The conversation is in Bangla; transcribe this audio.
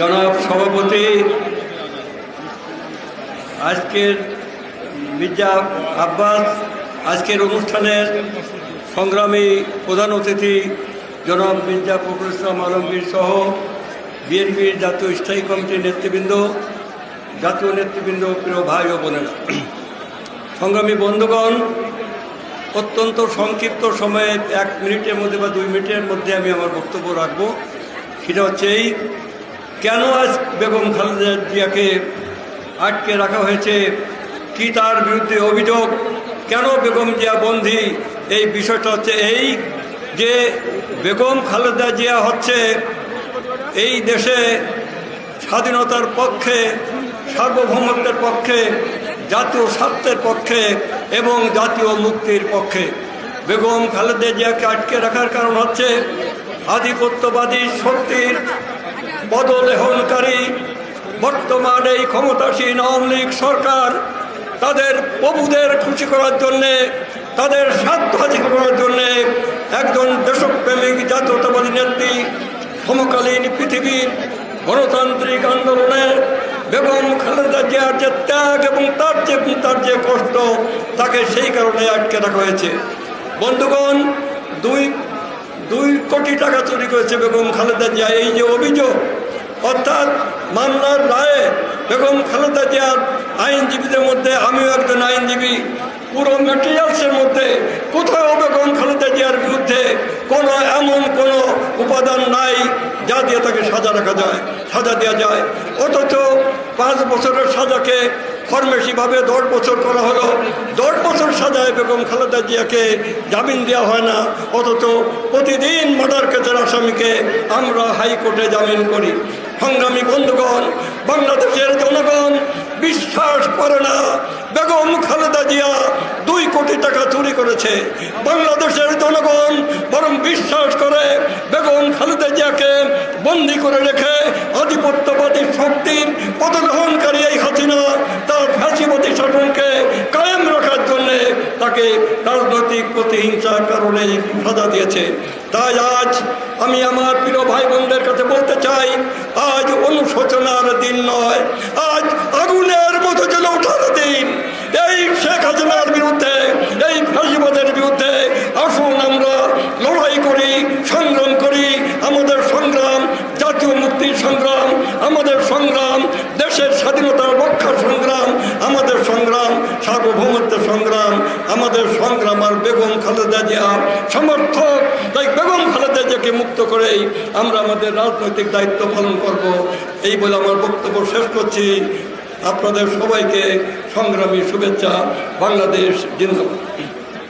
জনাব সভাপতি, আজকের মির্জা আব্বাস, আজকের অনুষ্ঠানের সংগ্রামী প্রধান অতিথি জনাব মির্জা ফখরুল ইসলাম আলমগীর সহ বিএনপির জাতীয় স্থায়ী কমিটির নেতৃবৃন্দ, জাতীয় নেতৃবৃন্দ, প্রিয় ভাই ও বোনেরা। সংগ্রামী বন্ধুগণ, অত্যন্ত সংক্ষিপ্ত সময়ে এক মিনিটের মধ্যে বা দুই মিনিটের মধ্যে আমি আমার বক্তব্য রাখব। সেটা হচ্ছে এই কেন আজ বেগম খালেদা জিয়াকে আটকে রাখা হয়েছে? কি তার বিরুদ্ধে অভিযোগ? কেন বেগম জিয়া বন্দী? এই বিষয়টা হচ্ছে এই যে বেগম খালেদা জিয়া হচ্ছে এই দেশে স্বাধীনতার পক্ষে, সার্বভৌমত্বের পক্ষে, জাতীয় স্বার্থের পক্ষে এবং জাতীয় মুক্তির পক্ষে। বেগম খালেদা জিয়াকে আটকে রাখার কারণ হচ্ছে আধিপত্যবাদী শক্তির পদলেহনকারী বর্তমান এই ক্ষমতাসীন আওয়ামী লীগ সরকার তাদের প্রভুদের খুশি করার জন্যে, তাদের স্বার্থ হাসিল করার জন্যে একজন দেশপ্রেমিক জাতীয়তাবাদী নেত্রী, সমকালীন পৃথিবীর গণতান্ত্রিক আন্দোলনে বেগম খালেদা জিয়ার যে ত্যাগ এবং তার যে তার যে কষ্ট, তাকে সেই কারণে আটকে রাখা হয়েছে। বন্ধুগণ, দুই দুই কোটি টাকা চুরি করেছে বেগম খালেদা জিয়া। এই যে অভিযোগ অর্থাৎ মামলার রায়ে বেগম খালেদা জিয়ার আইনজীবীদের মধ্যে, আমিও একজন আইনজীবী, পুরো মেটেরিয়ালসের মধ্যে কোথাও বেগম খালেদা জিয়ার বিরুদ্ধে কোনো এমন কোনো উপাদান নাই যা দিয়ে তাকে সাজা রাখা যায়, সাজা দেওয়া যায়। অথচ পাঁচ বছরের সাজাকে ফরমেসিভাবে দশ বছর করা হলো। দশ বছর সাজায় বেগম খালেদা জিয়াকে জামিন দেওয়া হয় না। অথচ প্রতিদিন মার্ডার কেসের আসামিকে আমরা হাইকোর্টে জামিন করি। সংগ্রামী বন্ধুগণ, বাংলাদেশের জনগণ বিশ্বাস করে না, বেগম খালেদা জিয়া দুই কোটি টাকা চুরি করেছে। বাংলাদেশের জনগণ বরং বিশ্বাস করে, বেগম খালেদা জিয়াকে বন্দি করে রেখে আধিপত্যবাদী তাকে রাজনৈতিক প্রতিহিংসার কারণে সাজা দিয়েছে। তাই আজ আমি আমার প্রিয় ভাই বোনদের কাছে বলতে চাই, আজ অনুশোচনার দিন নয়, আজ আগুনের মতো যেন ওঠার দিন। এই শেখ হাসিনার বিরুদ্ধে, এই ফাঁসিবাদের বিরুদ্ধে আসুন আমরা লড়াই করি, সংগ্রাম করি, আমাদের সংগ্রাম, জাতীয় মুক্তির সংগ্রাম সার্বভৌমত্বের সংগ্রাম, আমাদের সংগ্রাম আর বেগম খালেদা জিয়া সমর্থক। তাই বেগম খালেদা জিয়াকে মুক্ত করেই আমরা আমাদের রাজনৈতিক দায়িত্ব পালন করব। এই বলে আমার বক্তব্য শেষ করছি। আপনাদের সবাইকে সংগ্রামী শুভেচ্ছা। বাংলাদেশ জিন্দাবাদ।